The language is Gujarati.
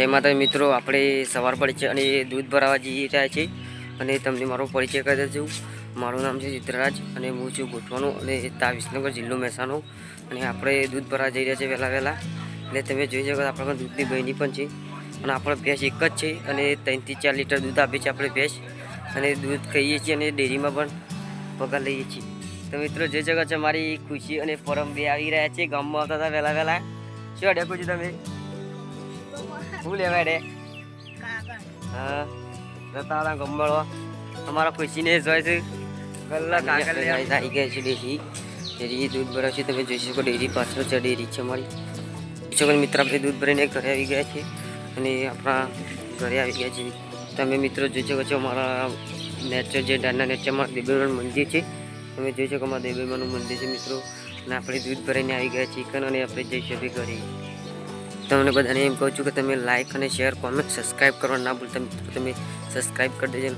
જય માતા મિત્રો, આપણે સવાર પડી છે અને દૂધ ભરાવા જઈ રહ્યા છીએ અને તમને મારો પરિચય કરી દઉં. મારું નામ છે ચિત્રરાજ અને હું છું ગોઠવાનો અને તા વિસનગર જિલ્લો મહેસાણો. અને આપણે દૂધ ભરાવા જઈ રહ્યા છીએ વહેલા વહેલા. એટલે તમે જોઈ શકો આપણા પણ દૂધની બહેની પણ છે. અને આપણે ભેંસ એક જ છે અને ત્રણથી ચાર લીટર દૂધ આપે છે આપણે ભેંસ. અને દૂધ ખાઈએ છીએ અને ડેરીમાં પણ પગાર લઈએ છીએ. તો મિત્રો જે જગ્યા છે મારી ખુશી અને પરમ બે આવી રહ્યા છે. ગામમાં આવતા હતા વહેલા વહેલા. શું અડ્યા ખુશી તમે? શું લેવાય રે? હા હતા ગમવાળવા અમારા ખુશીને જોઈ છે? કલાક લે. આવી ગયા છે ડેરી ડેરી દૂધ ભરાવ છે તમે જોઈ શકો ડેરી પાછળ છે ડેરી છે જોઈ શકો મિત્ર આપણે દૂધ ભરીને ઘરે આવી ગયા છે અને આપણા ઘરે આવી ગયા છે. તમે મિત્રો જોઈ શકો છો અમારા નેચર જે ડાના નેચરમાં અમારા મંદિર છે. તમે જોઈ શકો અમારા દેબેમાનું મંદિર છે મિત્રો. અને આપણે દૂધ ભરીને આવી ગયા છીએ અને આપણે જઈ શકીએ ઘરે તમને બધાને એમ કહું છું કે તમે લાઇક અને શેર કોમેન્ટ સબસ્ક્રાઈબ કરવા ના ભૂલતા મિત્રો. તમે સબસ્ક્રાઈબ કરી દેજો.